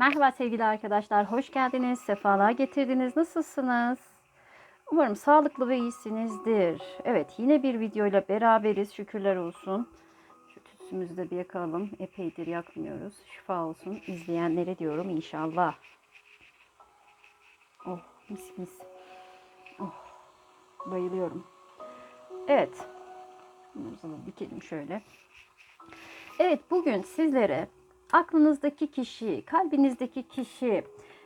Merhaba sevgili arkadaşlar, hoş geldiniz, sefalar getirdiniz. Nasılsınız? Umarım sağlıklı ve iyisinizdir. Evet, yine bir videoyla beraberiz. Şükürler olsun. Şu tütsümüzü de bir yakalım. Epeydir yakmıyoruz. Şifa olsun izleyenlere diyorum inşallah. Oh, mis mis. Oh, bayılıyorum. Evet. Da dikelim şöyle. Evet, bugün sizlere aklınızdaki kişi, kalbinizdeki kişi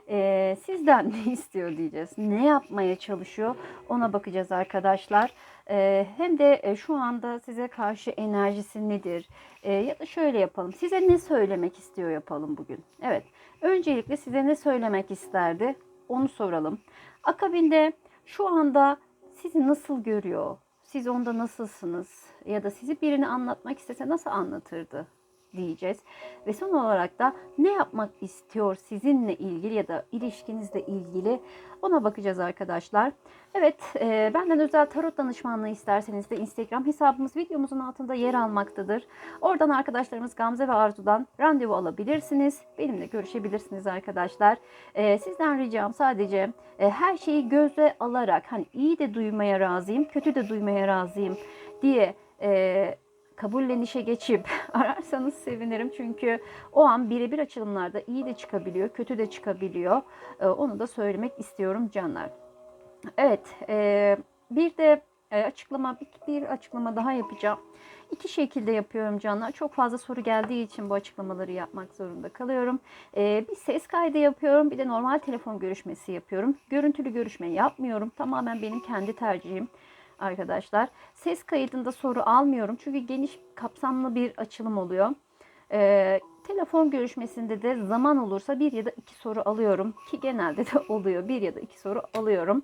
e, sizden ne istiyor diyeceğiz. Ne yapmaya çalışıyor ona bakacağız arkadaşlar. E, hem de e, şu anda size karşı enerjisi nedir? E, ya da şöyle yapalım. Size ne söylemek istiyor yapalım bugün. Evet. Öncelikle size ne söylemek isterdi? Onu soralım. Akabinde şu anda sizi nasıl görüyor? Siz onda nasılsınız? Ya da sizi birini anlatmak istese nasıl anlatırdı? Diyeceğiz. Ve son olarak da ne yapmak istiyor sizinle ilgili ya da ilişkinizle ilgili ona bakacağız arkadaşlar. Evet e, benden özel tarot danışmanlığı isterseniz de Instagram hesabımız videomuzun altında yer almaktadır. Oradan arkadaşlarımız Gamze ve Arzu'dan randevu alabilirsiniz. Benimle görüşebilirsiniz arkadaşlar. E, sizden ricam sadece e, her şeyi göze alarak hani iyi de duymaya razıyım, kötü de duymaya razıyım diye e, kabullenişe geçip ararsanız sevinirim. Çünkü o an birebir açılımlarda iyi de çıkabiliyor, kötü de çıkabiliyor. Ee, onu da söylemek istiyorum canlar. Evet, e, bir de e, açıklama, bir, açıklama daha yapacağım. İki şekilde yapıyorum canlar. Çok fazla soru geldiği için bu açıklamaları yapmak zorunda kalıyorum. Ee, bir ses kaydı yapıyorum, bir de normal telefon görüşmesi yapıyorum. Görüntülü görüşme yapmıyorum. Tamamen benim kendi tercihim arkadaşlar. Ses kaydında soru almıyorum çünkü geniş kapsamlı bir açılım oluyor. Ee, telefon görüşmesinde de zaman olursa bir ya da iki soru alıyorum ki genelde de oluyor bir ya da iki soru alıyorum.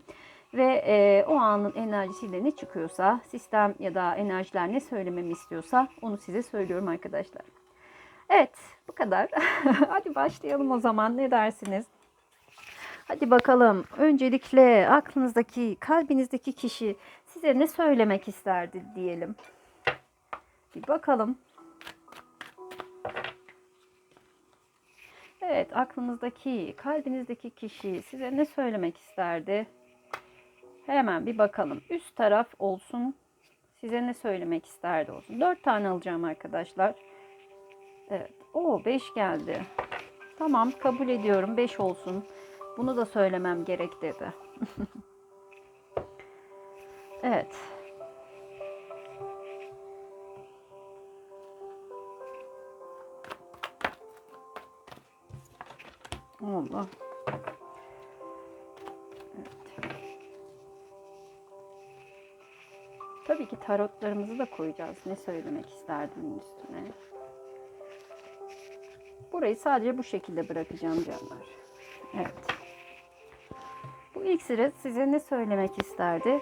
Ve e, o anın enerjisiyle ne çıkıyorsa sistem ya da enerjiler ne söylememi istiyorsa onu size söylüyorum arkadaşlar. Evet bu kadar. Hadi başlayalım o zaman ne dersiniz? Hadi bakalım. Öncelikle aklınızdaki, kalbinizdeki kişi size ne söylemek isterdi diyelim. Bir bakalım. Evet, aklınızdaki, kalbinizdeki kişi size ne söylemek isterdi? Hemen bir bakalım. Üst taraf olsun. Size ne söylemek isterdi olsun. Dört tane alacağım arkadaşlar. Evet. O beş geldi. Tamam kabul ediyorum. Beş olsun. Bunu da söylemem gerek dedi. evet. Allah. Evet. Tabii ki tarotlarımızı da koyacağız. Ne söylemek isterdim üstüne. Burayı sadece bu şekilde bırakacağım canlar. Evet. Bu iksiri size ne söylemek isterdi?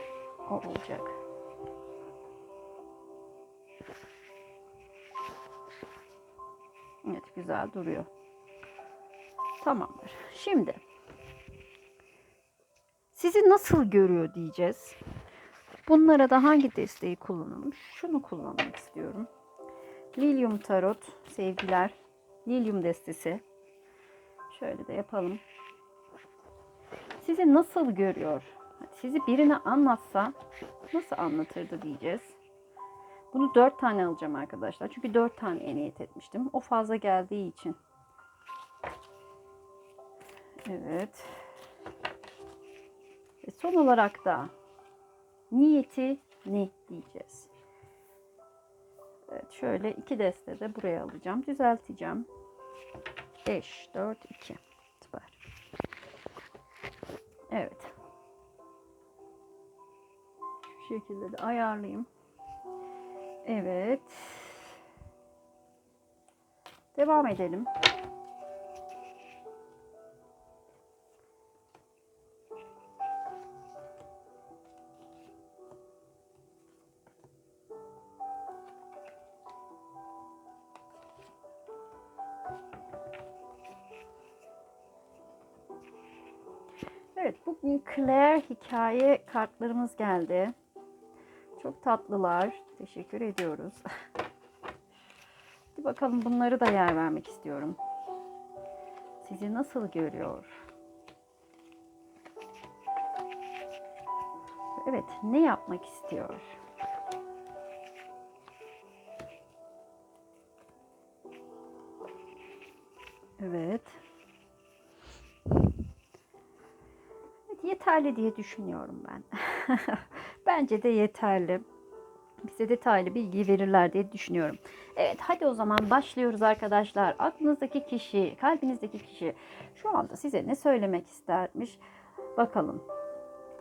Olacak. Evet güzel duruyor. Tamamdır. Şimdi sizi nasıl görüyor diyeceğiz. Bunlara da hangi desteği kullanılmış? Şunu kullanmak istiyorum. Lilium Tarot sevgiler. Lilium destesi. Şöyle de yapalım. Sizi nasıl görüyor? Sizi birine anlatsa nasıl anlatırdı diyeceğiz. Bunu dört tane alacağım arkadaşlar. Çünkü dört tane niyet etmiştim. O fazla geldiği için. Evet. Ve son olarak da niyeti ne diyeceğiz. Evet şöyle iki deste de buraya alacağım. Düzelteceğim. 5, 4, 2. Süper. Evet. Şekilde de ayarlayayım. Evet. Devam edelim. Evet, bugün Claire hikaye kartlarımız geldi. Çok tatlılar. Teşekkür ediyoruz. Hadi bakalım bunları da yer vermek istiyorum. Sizi nasıl görüyor? Evet, ne yapmak istiyor? Evet. Yeterli diye düşünüyorum ben. Bence de yeterli. Bize detaylı bilgi verirler diye düşünüyorum. Evet hadi o zaman başlıyoruz arkadaşlar. Aklınızdaki kişi, kalbinizdeki kişi şu anda size ne söylemek istermiş? Bakalım.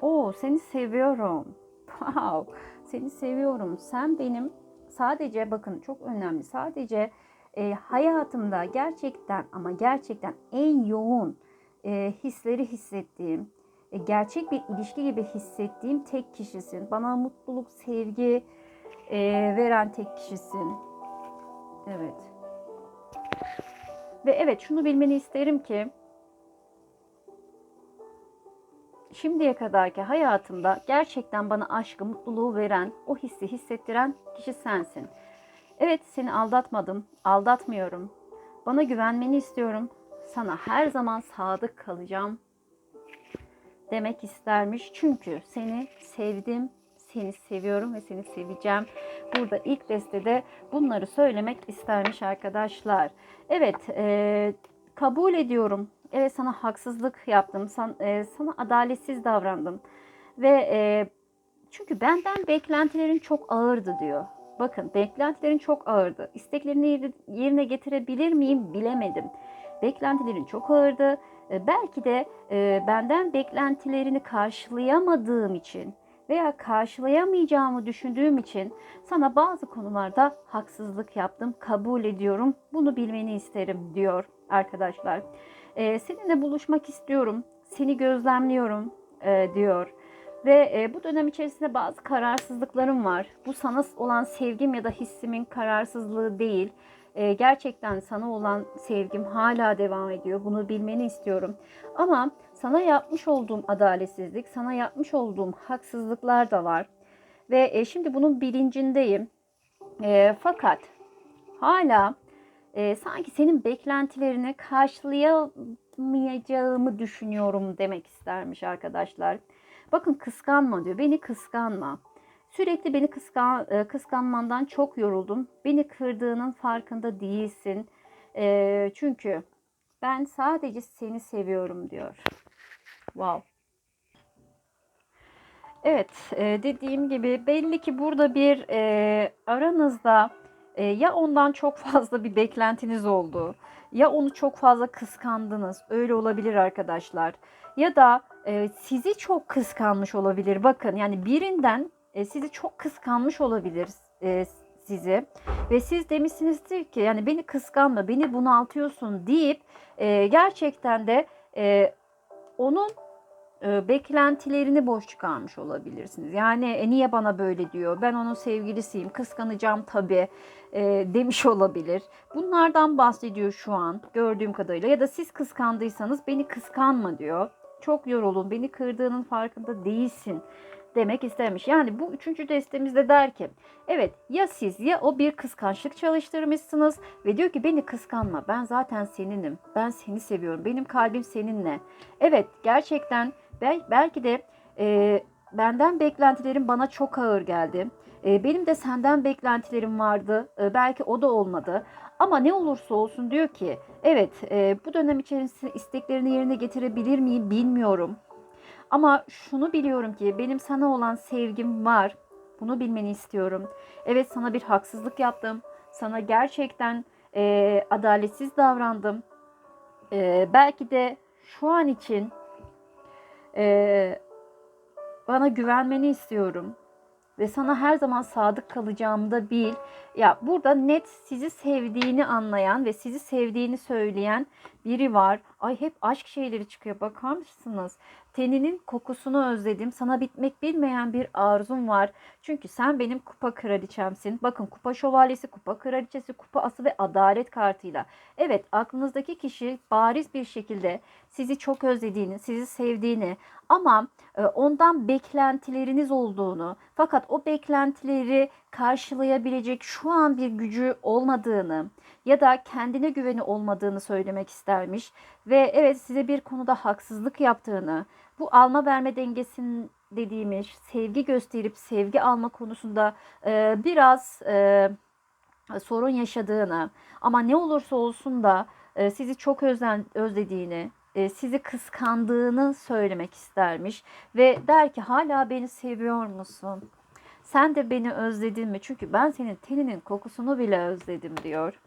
Oo seni seviyorum. Wow. Seni seviyorum. Sen benim sadece bakın çok önemli. Sadece e, hayatımda gerçekten ama gerçekten en yoğun e, hisleri hissettiğim, gerçek bir ilişki gibi hissettiğim tek kişisin. Bana mutluluk, sevgi e, veren tek kişisin. Evet. Ve evet şunu bilmeni isterim ki şimdiye kadarki hayatımda gerçekten bana aşkı, mutluluğu veren, o hissi hissettiren kişi sensin. Evet seni aldatmadım, aldatmıyorum. Bana güvenmeni istiyorum. Sana her zaman sadık kalacağım demek istermiş. Çünkü seni sevdim, seni seviyorum ve seni seveceğim. Burada ilk destede bunları söylemek istermiş arkadaşlar. Evet, e, kabul ediyorum. Evet sana haksızlık yaptım, San, e, sana adaletsiz davrandım. Ve e, çünkü benden beklentilerin çok ağırdı diyor. Bakın beklentilerin çok ağırdı. İsteklerini yerine getirebilir miyim bilemedim. Beklentilerin çok ağırdı. E, belki de e, benden beklentilerini karşılayamadığım için veya karşılayamayacağımı düşündüğüm için sana bazı konularda haksızlık yaptım. Kabul ediyorum. Bunu bilmeni isterim diyor arkadaşlar. E, seninle buluşmak istiyorum. Seni gözlemliyorum diyor. Ve bu dönem içerisinde bazı kararsızlıklarım var. Bu sana olan sevgim ya da hissimin kararsızlığı değil. E, gerçekten sana olan sevgim hala devam ediyor. Bunu bilmeni istiyorum. Ama sana yapmış olduğum adaletsizlik, sana yapmış olduğum haksızlıklar da var. Ve e, şimdi bunun bilincindeyim. E, fakat hala e, sanki senin beklentilerini karşılayamayacağımı düşünüyorum demek istermiş arkadaşlar. Bakın kıskanma diyor. Beni kıskanma. Sürekli beni kıskan, e, kıskanmandan çok yoruldum. Beni kırdığının farkında değilsin. E, çünkü ben sadece seni seviyorum diyor. Wow. Evet e, dediğim gibi belli ki burada bir e, aranızda e, ya ondan çok fazla bir beklentiniz oldu ya onu çok fazla kıskandınız öyle olabilir arkadaşlar ya da e, sizi çok kıskanmış olabilir bakın yani birinden e, sizi çok kıskanmış olabilir e, sizi ve siz demişsinizdir ki yani beni kıskanma beni bunaltıyorsun deyip e, gerçekten de e, onun e, beklentilerini boş çıkarmış olabilirsiniz. Yani e, niye bana böyle diyor? Ben onun sevgilisiyim, kıskanacağım tabii e, demiş olabilir. Bunlardan bahsediyor şu an gördüğüm kadarıyla. Ya da siz kıskandıysanız beni kıskanma diyor. Çok yorulun, beni kırdığının farkında değilsin demek istemiş. Yani bu üçüncü destemizde der ki evet ya siz ya o bir kıskançlık çalıştırmışsınız ve diyor ki beni kıskanma ben zaten seninim ben seni seviyorum benim kalbim seninle. Evet gerçekten bel belki de e, benden beklentilerim bana çok ağır geldi. E, benim de senden beklentilerim vardı e, belki o da olmadı ama ne olursa olsun diyor ki evet e, bu dönem içerisinde isteklerini yerine getirebilir miyim bilmiyorum. Ama şunu biliyorum ki benim sana olan sevgim var. Bunu bilmeni istiyorum. Evet sana bir haksızlık yaptım. Sana gerçekten e, adaletsiz davrandım. E, belki de şu an için e, bana güvenmeni istiyorum. Ve sana her zaman sadık kalacağımı da bil. Ya burada net sizi sevdiğini anlayan ve sizi sevdiğini söyleyen biri var. Ay hep aşk şeyleri çıkıyor bakar mısınız? Teninin kokusunu özledim. Sana bitmek bilmeyen bir arzum var. Çünkü sen benim kupa kraliçemsin. Bakın kupa şövalyesi, kupa kraliçesi, kupa ası ve adalet kartıyla. Evet aklınızdaki kişi bariz bir şekilde sizi çok özlediğini, sizi sevdiğini ama e, ondan beklentileriniz olduğunu fakat o beklentileri karşılayabilecek şu an bir gücü olmadığını ya da kendine güveni olmadığını söylemek istermiş ve evet size bir konuda haksızlık yaptığını bu alma verme dengesinin dediğimiz sevgi gösterip sevgi alma konusunda e, biraz e, sorun yaşadığını ama ne olursa olsun da e, sizi çok özlen, özlediğini, e, sizi kıskandığını söylemek istermiş ve der ki hala beni seviyor musun? Sen de beni özledin mi? Çünkü ben senin teninin kokusunu bile özledim diyor.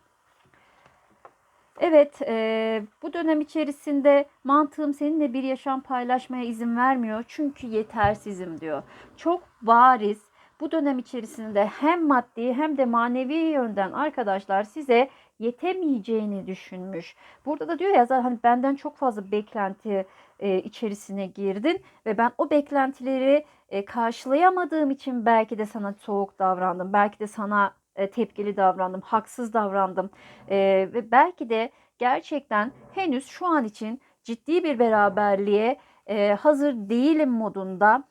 Evet, e, bu dönem içerisinde mantığım seninle bir yaşam paylaşmaya izin vermiyor. Çünkü yetersizim diyor. Çok bariz bu dönem içerisinde hem maddi hem de manevi yönden arkadaşlar size yetemeyeceğini düşünmüş. Burada da diyor ya zaten hani benden çok fazla beklenti e, içerisine girdin ve ben o beklentileri e, karşılayamadığım için belki de sana soğuk davrandım. Belki de sana e, tepkili davrandım, haksız davrandım e, ve belki de gerçekten henüz şu an için ciddi bir beraberliğe e, hazır değilim modunda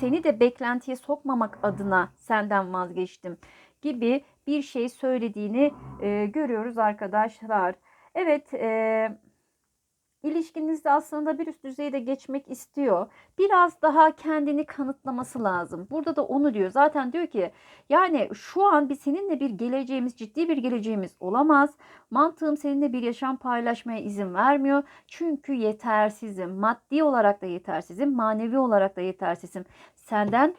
seni de beklentiye sokmamak adına senden vazgeçtim gibi bir şey söylediğini görüyoruz arkadaşlar. Evet, ilişkinizde aslında bir üst düzeyde geçmek istiyor. Biraz daha kendini kanıtlaması lazım. Burada da onu diyor. Zaten diyor ki yani şu an bir seninle bir geleceğimiz, ciddi bir geleceğimiz olamaz. Mantığım seninle bir yaşam paylaşmaya izin vermiyor. Çünkü yetersizim. Maddi olarak da yetersizim, manevi olarak da yetersizim. Senden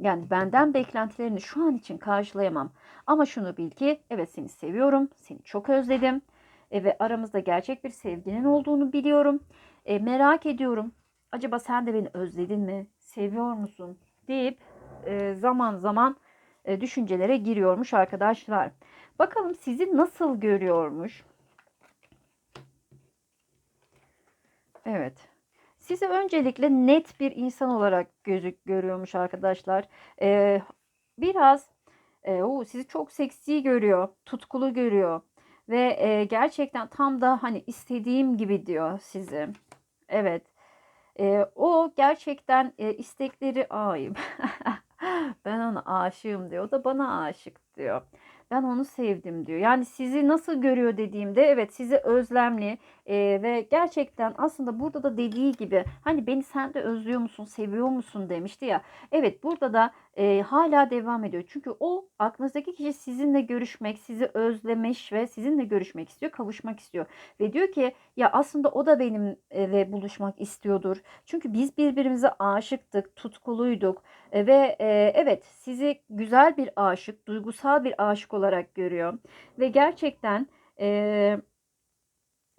yani benden beklentilerini şu an için karşılayamam. Ama şunu bil ki evet seni seviyorum, seni çok özledim e, ve aramızda gerçek bir sevginin olduğunu biliyorum. E, merak ediyorum. Acaba sen de beni özledin mi? Seviyor musun? deyip e, zaman zaman e, düşüncelere giriyormuş arkadaşlar. Bakalım sizi nasıl görüyormuş? Evet. Sizi öncelikle net bir insan olarak gözük görüyormuş arkadaşlar. Ee, biraz e, o sizi çok seksi görüyor, tutkulu görüyor ve e, gerçekten tam da hani istediğim gibi diyor sizi. Evet. E, o gerçekten e, istekleri ay ben ona aşığım diyor. O da bana aşık diyor. Ben onu sevdim diyor. Yani sizi nasıl görüyor dediğimde evet sizi özlemli e, ve gerçekten aslında burada da dediği gibi hani beni sen de özlüyor musun, seviyor musun demişti ya. Evet burada da e, hala devam ediyor. Çünkü o aklınızdaki kişi sizinle görüşmek, sizi özlemiş ve sizinle görüşmek istiyor, kavuşmak istiyor. Ve diyor ki ya aslında o da benimle buluşmak istiyordur. Çünkü biz birbirimize aşıktık, tutkuluyduk e, ve e, evet sizi güzel bir aşık, duygusal bir aşık olarak görüyor. Ve gerçekten e,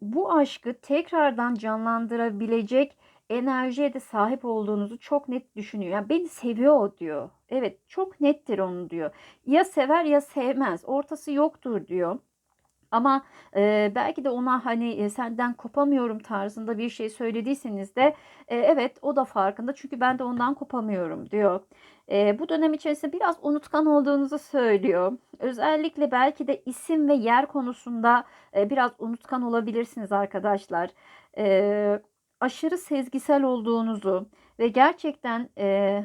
bu aşkı tekrardan canlandırabilecek enerjiye de sahip olduğunuzu çok net düşünüyor. Yani beni seviyor diyor. Evet çok nettir onu diyor. Ya sever ya sevmez. Ortası yoktur diyor. Ama e, belki de ona hani e, senden kopamıyorum tarzında bir şey söylediyseniz de e, evet o da farkında çünkü ben de ondan kopamıyorum diyor. E, bu dönem içerisinde biraz unutkan olduğunuzu söylüyor. Özellikle belki de isim ve yer konusunda e, biraz unutkan olabilirsiniz arkadaşlar. E, aşırı sezgisel olduğunuzu ve gerçekten e,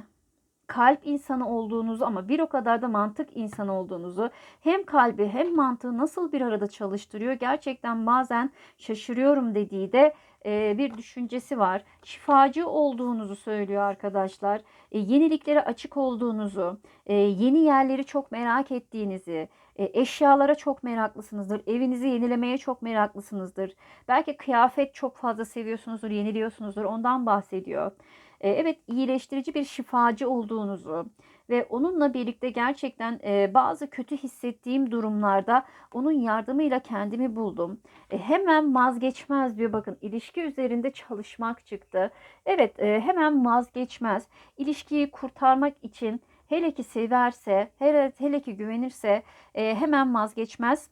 kalp insanı olduğunuzu ama bir o kadar da mantık insanı olduğunuzu hem kalbi hem mantığı nasıl bir arada çalıştırıyor gerçekten bazen şaşırıyorum dediği de e, bir düşüncesi var. Şifacı olduğunuzu söylüyor arkadaşlar. E, yeniliklere açık olduğunuzu, e, yeni yerleri çok merak ettiğinizi, eşyalara çok meraklısınızdır. Evinizi yenilemeye çok meraklısınızdır. Belki kıyafet çok fazla seviyorsunuzdur, yeniliyorsunuzdur. Ondan bahsediyor. E, evet iyileştirici bir şifacı olduğunuzu ve onunla birlikte gerçekten e, bazı kötü hissettiğim durumlarda onun yardımıyla kendimi buldum. E, hemen vazgeçmez diyor bakın ilişki üzerinde çalışmak çıktı. Evet hemen vazgeçmez. İlişkiyi kurtarmak için hele ki severse, hele, hele ki güvenirse hemen vazgeçmez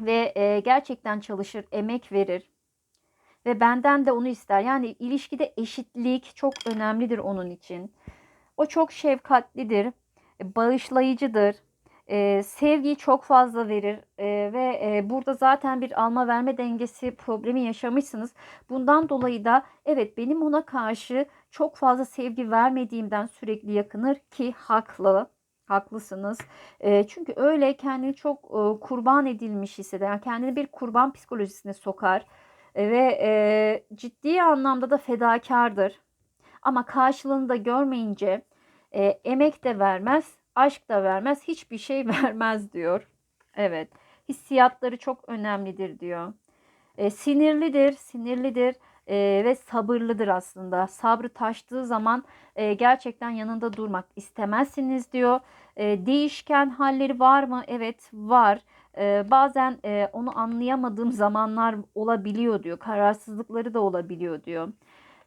ve gerçekten çalışır, emek verir ve benden de onu ister. Yani ilişkide eşitlik çok önemlidir onun için. O çok şefkatlidir, bağışlayıcıdır. e, sevgiyi çok fazla verir e, ve e, burada zaten bir alma verme dengesi problemi yaşamışsınız. Bundan dolayı da evet benim ona karşı çok fazla sevgi vermediğimden sürekli yakınır ki haklı. Haklısınız. E, çünkü öyle kendini çok e, kurban edilmiş hisseder. Yani kendini bir kurban psikolojisine sokar. E, ve e, ciddi anlamda da fedakardır. Ama karşılığını da görmeyince e, emek de vermez, aşk da vermez, hiçbir şey vermez diyor. Evet, hissiyatları çok önemlidir diyor. E, sinirlidir, sinirlidir e, ve sabırlıdır aslında. Sabrı taştığı zaman e, gerçekten yanında durmak istemezsiniz diyor. E, değişken halleri var mı? Evet var. E, bazen e, onu anlayamadığım zamanlar olabiliyor diyor. Kararsızlıkları da olabiliyor diyor.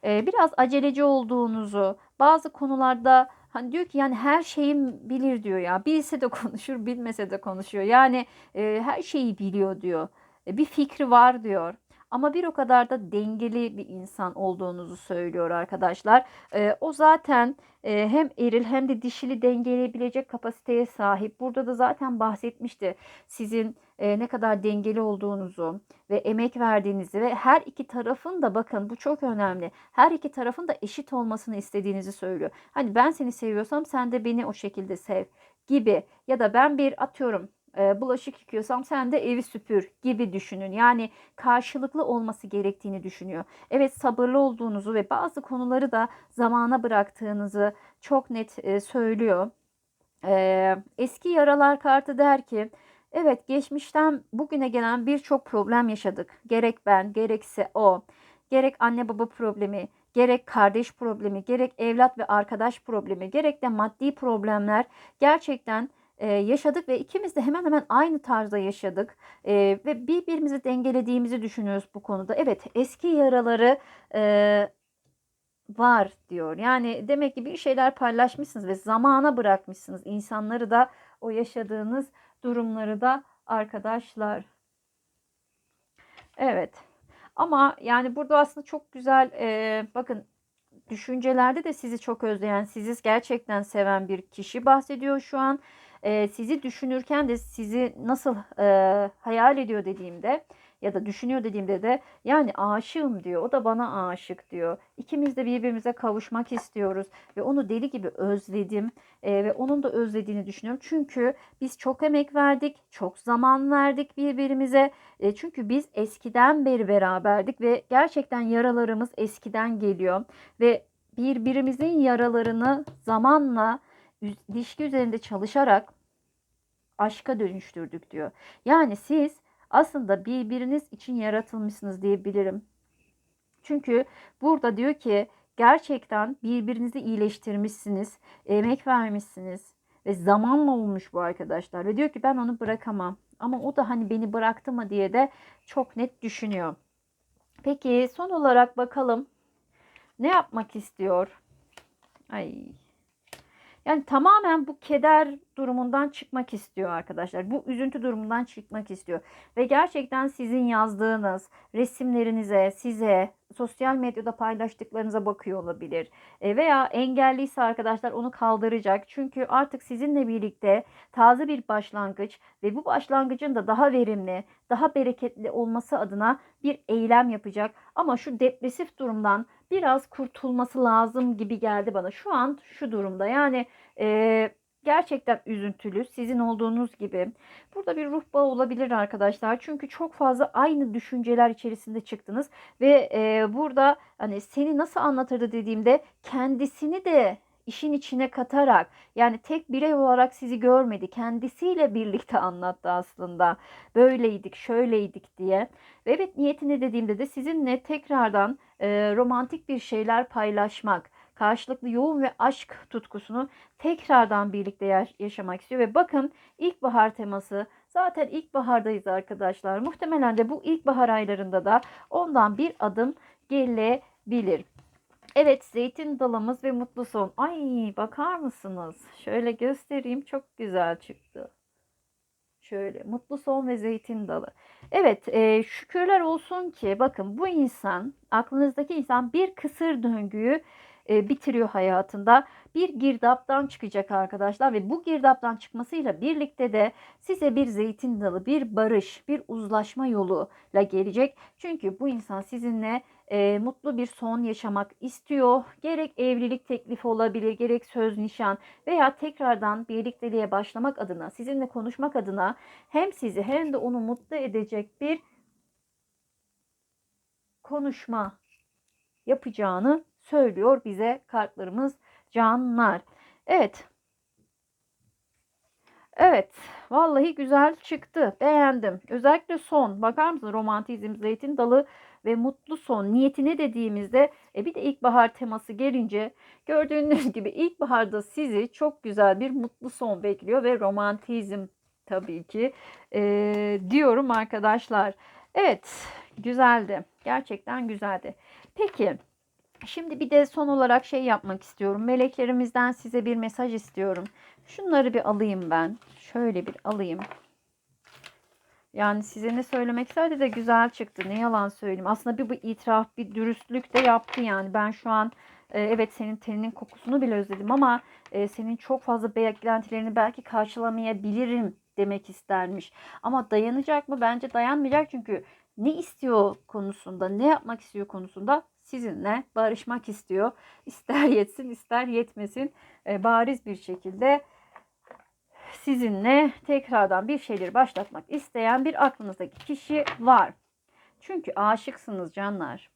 E, biraz aceleci olduğunuzu, bazı konularda hani diyor ki yani her şeyi bilir diyor ya. Bilse de konuşur, bilmese de konuşuyor. Yani e, her şeyi biliyor diyor. E, bir fikri var diyor. Ama bir o kadar da dengeli bir insan olduğunuzu söylüyor arkadaşlar. E, o zaten e, hem eril hem de dişili dengeleyebilecek kapasiteye sahip. Burada da zaten bahsetmişti sizin e, ne kadar dengeli olduğunuzu ve emek verdiğinizi ve her iki tarafın da bakın bu çok önemli. Her iki tarafın da eşit olmasını istediğinizi söylüyor. Hani ben seni seviyorsam sen de beni o şekilde sev gibi ya da ben bir atıyorum e, bulaşık yıkıyorsam sen de evi süpür gibi düşünün. Yani karşılıklı olması gerektiğini düşünüyor. Evet sabırlı olduğunuzu ve bazı konuları da zamana bıraktığınızı çok net e, söylüyor. E, eski yaralar kartı der ki evet geçmişten bugüne gelen birçok problem yaşadık. Gerek ben gerekse o. Gerek anne baba problemi, gerek kardeş problemi, gerek evlat ve arkadaş problemi, gerek de maddi problemler gerçekten yaşadık ve ikimiz de hemen hemen aynı tarzda yaşadık e, ve birbirimizi dengelediğimizi düşünüyoruz bu konuda. Evet eski yaraları e, var diyor. Yani demek ki bir şeyler paylaşmışsınız ve zamana bırakmışsınız insanları da o yaşadığınız durumları da arkadaşlar. Evet. Ama yani burada aslında çok güzel e, bakın düşüncelerde de sizi çok özleyen, sizi gerçekten seven bir kişi bahsediyor şu an e, sizi düşünürken de sizi nasıl e, hayal ediyor dediğimde ya da düşünüyor dediğimde de yani aşığım diyor. O da bana aşık diyor. İkimiz de birbirimize kavuşmak istiyoruz ve onu deli gibi özledim e, ve onun da özlediğini düşünüyorum. Çünkü biz çok emek verdik, çok zaman verdik birbirimize. E, çünkü biz eskiden beri beraberdik ve gerçekten yaralarımız eskiden geliyor ve birbirimizin yaralarını zamanla ilişki üzerinde çalışarak aşka dönüştürdük diyor. Yani siz aslında birbiriniz için yaratılmışsınız diyebilirim. Çünkü burada diyor ki gerçekten birbirinizi iyileştirmişsiniz, emek vermişsiniz ve zamanla olmuş bu arkadaşlar. Ve diyor ki ben onu bırakamam. Ama o da hani beni bıraktı mı diye de çok net düşünüyor. Peki son olarak bakalım ne yapmak istiyor? Ay yani tamamen bu keder durumundan çıkmak istiyor arkadaşlar. Bu üzüntü durumundan çıkmak istiyor. Ve gerçekten sizin yazdığınız resimlerinize, size, sosyal medyada paylaştıklarınıza bakıyor olabilir. E, veya engelliyse arkadaşlar onu kaldıracak. Çünkü artık sizinle birlikte taze bir başlangıç ve bu başlangıcın da daha verimli, daha bereketli olması adına bir eylem yapacak. Ama şu depresif durumdan biraz kurtulması lazım gibi geldi bana. Şu an şu durumda yani e, gerçekten üzüntülü sizin olduğunuz gibi. Burada bir ruh bağı olabilir arkadaşlar. Çünkü çok fazla aynı düşünceler içerisinde çıktınız ve e, burada hani seni nasıl anlatırdı dediğimde kendisini de işin içine katarak yani tek birey olarak sizi görmedi. Kendisiyle birlikte anlattı aslında. Böyleydik, şöyleydik diye. Ve evet niyetini dediğimde de sizinle tekrardan e, romantik bir şeyler paylaşmak, karşılıklı yoğun ve aşk tutkusunu tekrardan birlikte yaşamak istiyor. Ve bakın ilkbahar teması zaten ilkbahardayız arkadaşlar. Muhtemelen de bu ilkbahar aylarında da ondan bir adım gelebilir. Evet zeytin dalımız ve mutlu son. Ay bakar mısınız? Şöyle göstereyim çok güzel çıktı. Şöyle mutlu son ve zeytin dalı. Evet e, şükürler olsun ki bakın bu insan aklınızdaki insan bir kısır döngüyü e, bitiriyor hayatında. Bir girdaptan çıkacak arkadaşlar ve bu girdaptan çıkmasıyla birlikte de size bir zeytin dalı, bir barış, bir uzlaşma yoluyla gelecek. Çünkü bu insan sizinle e, mutlu bir son yaşamak istiyor. Gerek evlilik teklifi olabilir, gerek söz nişan veya tekrardan birlikteliğe başlamak adına, sizinle konuşmak adına hem sizi hem de onu mutlu edecek bir konuşma yapacağını söylüyor bize kartlarımız canlar. Evet. Evet. Vallahi güzel çıktı. Beğendim. Özellikle son. Bakar mısınız? Romantizm, zeytin dalı ve mutlu son. Niyetine dediğimizde e bir de ilkbahar teması gelince gördüğünüz gibi ilkbaharda sizi çok güzel bir mutlu son bekliyor ve romantizm tabii ki e, diyorum arkadaşlar. Evet. Güzeldi. Gerçekten güzeldi. Peki. Şimdi bir de son olarak şey yapmak istiyorum. Meleklerimizden size bir mesaj istiyorum. Şunları bir alayım ben. Şöyle bir alayım. Yani size ne söylemek istedi de güzel çıktı. Ne yalan söyleyeyim. Aslında bir bu itiraf, bir dürüstlük de yaptı yani. Ben şu an e, evet senin teninin kokusunu bile özledim ama e, senin çok fazla beklentilerini belki karşılamayabilirim demek istermiş. Ama dayanacak mı? Bence dayanmayacak çünkü ne istiyor konusunda, ne yapmak istiyor konusunda sizinle barışmak istiyor. İster yetsin ister yetmesin e, bariz bir şekilde sizinle tekrardan bir şeyleri başlatmak isteyen bir aklınızdaki kişi var. Çünkü aşıksınız canlar.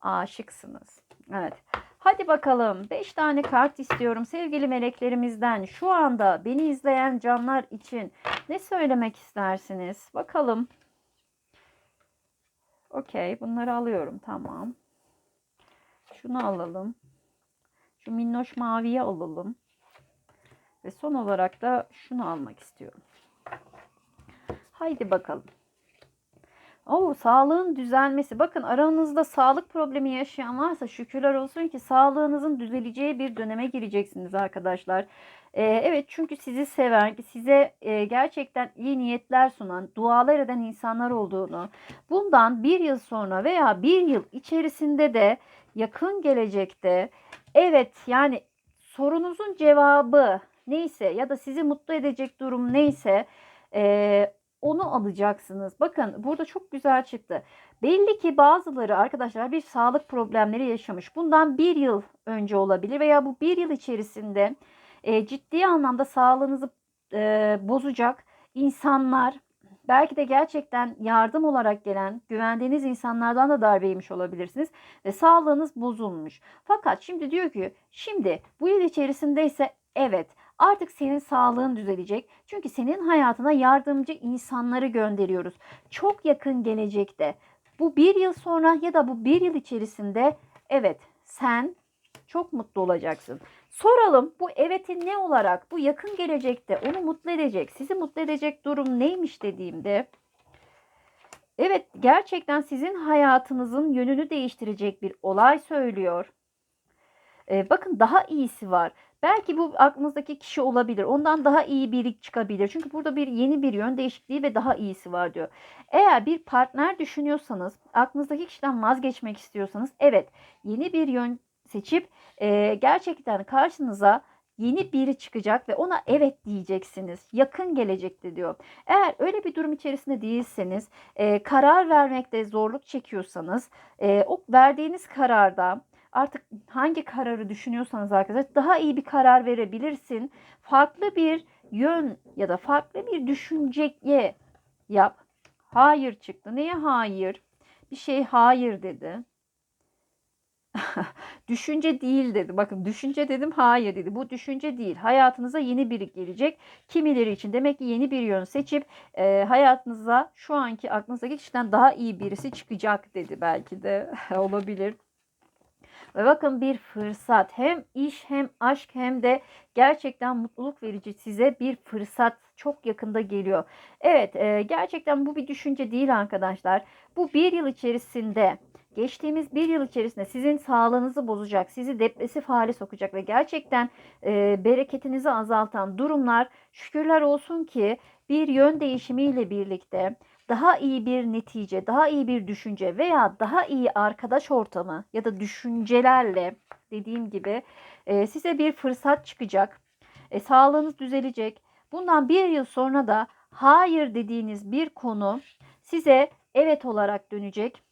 Aşıksınız. Evet. Hadi bakalım 5 tane kart istiyorum sevgili meleklerimizden. Şu anda beni izleyen canlar için ne söylemek istersiniz? Bakalım. Okey bunları alıyorum tamam. Şunu alalım. Şu minnoş maviyi alalım. Ve son olarak da şunu almak istiyorum. Haydi bakalım. Oo, sağlığın düzelmesi. Bakın aranızda sağlık problemi yaşayan varsa şükürler olsun ki sağlığınızın düzeleceği bir döneme gireceksiniz arkadaşlar. Ee, evet çünkü sizi seven, size e, gerçekten iyi niyetler sunan, dualar eden insanlar olduğunu, bundan bir yıl sonra veya bir yıl içerisinde de yakın gelecekte evet yani sorunuzun cevabı neyse ya da sizi mutlu edecek durum neyse e, onu alacaksınız. Bakın burada çok güzel çıktı. Belli ki bazıları arkadaşlar bir sağlık problemleri yaşamış. Bundan bir yıl önce olabilir veya bu bir yıl içerisinde e, ciddi anlamda sağlığınızı e, bozacak insanlar belki de gerçekten yardım olarak gelen güvendiğiniz insanlardan da darbe yemiş olabilirsiniz ve sağlığınız bozulmuş. Fakat şimdi diyor ki şimdi bu yıl içerisinde ise evet Artık senin sağlığın düzelecek. Çünkü senin hayatına yardımcı insanları gönderiyoruz. Çok yakın gelecekte bu bir yıl sonra ya da bu bir yıl içerisinde evet sen çok mutlu olacaksın. Soralım bu evetin ne olarak bu yakın gelecekte onu mutlu edecek, sizi mutlu edecek durum neymiş dediğimde evet gerçekten sizin hayatınızın yönünü değiştirecek bir olay söylüyor. Ee, bakın daha iyisi var. Belki bu aklınızdaki kişi olabilir. Ondan daha iyi biri çıkabilir. Çünkü burada bir yeni bir yön değişikliği ve daha iyisi var diyor. Eğer bir partner düşünüyorsanız, aklınızdaki kişiden vazgeçmek istiyorsanız evet yeni bir yön seçip e, gerçekten karşınıza yeni biri çıkacak ve ona evet diyeceksiniz. Yakın gelecekte diyor. Eğer öyle bir durum içerisinde değilseniz, e, karar vermekte zorluk çekiyorsanız, e, o verdiğiniz kararda artık hangi kararı düşünüyorsanız arkadaşlar daha iyi bir karar verebilirsin. Farklı bir yön ya da farklı bir düşünceye yap. Hayır çıktı. Neye hayır? Bir şey hayır dedi. düşünce değil dedi. Bakın düşünce dedim hayır dedi. Bu düşünce değil. Hayatınıza yeni biri gelecek. Kimileri için demek ki yeni bir yön seçip e, hayatınıza şu anki aklınızdaki kişiden daha iyi birisi çıkacak dedi belki de olabilir. Ve bakın bir fırsat hem iş hem aşk hem de gerçekten mutluluk verici size bir fırsat çok yakında geliyor. Evet e, gerçekten bu bir düşünce değil arkadaşlar. Bu bir yıl içerisinde geçtiğimiz bir yıl içerisinde sizin sağlığınızı bozacak, sizi depresif hale sokacak ve gerçekten e, bereketinizi azaltan durumlar şükürler olsun ki bir yön değişimiyle birlikte daha iyi bir netice, daha iyi bir düşünce veya daha iyi arkadaş ortamı ya da düşüncelerle dediğim gibi e, size bir fırsat çıkacak. E, sağlığınız düzelecek. Bundan bir yıl sonra da hayır dediğiniz bir konu size evet olarak dönecek.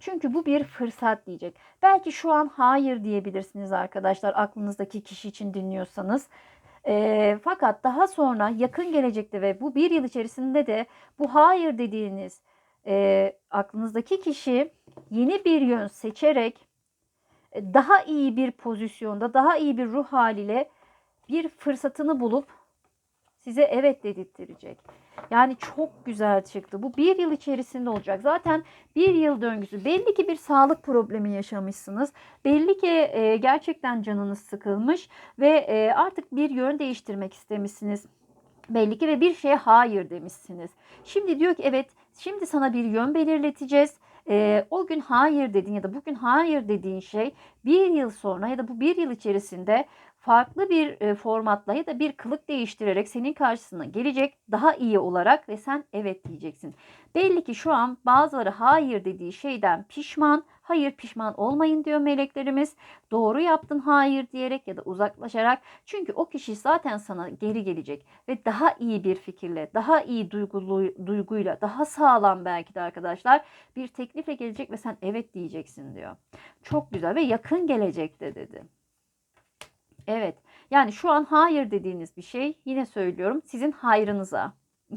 Çünkü bu bir fırsat diyecek. Belki şu an hayır diyebilirsiniz arkadaşlar aklınızdaki kişi için dinliyorsanız. E, fakat daha sonra yakın gelecekte ve bu bir yıl içerisinde de bu hayır dediğiniz e, aklınızdaki kişi yeni bir yön seçerek e, daha iyi bir pozisyonda, daha iyi bir ruh haliyle bir fırsatını bulup size evet dedirttirecek. Yani çok güzel çıktı. Bu bir yıl içerisinde olacak. Zaten bir yıl döngüsü. Belli ki bir sağlık problemi yaşamışsınız. Belli ki e, gerçekten canınız sıkılmış ve e, artık bir yön değiştirmek istemişsiniz. Belli ki ve bir şeye hayır demişsiniz. Şimdi diyor ki evet şimdi sana bir yön belirleteceğiz. E, o gün hayır dediğin ya da bugün hayır dediğin şey bir yıl sonra ya da bu bir yıl içerisinde farklı bir e, formatla ya da bir kılık değiştirerek senin karşısına gelecek daha iyi olarak ve sen evet diyeceksin. Belli ki şu an bazıları hayır dediği şeyden pişman. Hayır pişman olmayın diyor meleklerimiz. Doğru yaptın hayır diyerek ya da uzaklaşarak. Çünkü o kişi zaten sana geri gelecek ve daha iyi bir fikirle, daha iyi duygulu, duyguyla, daha sağlam belki de arkadaşlar bir teklifle gelecek ve sen evet diyeceksin diyor. Çok güzel ve yakın gelecekte dedi. Evet. Yani şu an hayır dediğiniz bir şey yine söylüyorum sizin hayrınıza.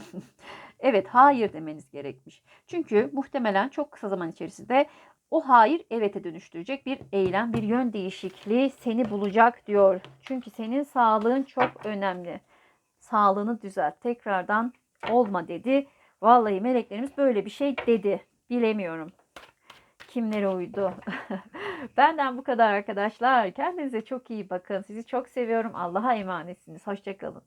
evet hayır demeniz gerekmiş. Çünkü muhtemelen çok kısa zaman içerisinde o hayır evete dönüştürecek bir eylem, bir yön değişikliği seni bulacak diyor. Çünkü senin sağlığın çok önemli. Sağlığını düzelt. Tekrardan olma dedi. Vallahi meleklerimiz böyle bir şey dedi. Bilemiyorum. Kimlere uydu? Benden bu kadar arkadaşlar. Kendinize çok iyi bakın. Sizi çok seviyorum. Allah'a emanetsiniz. Hoşçakalın.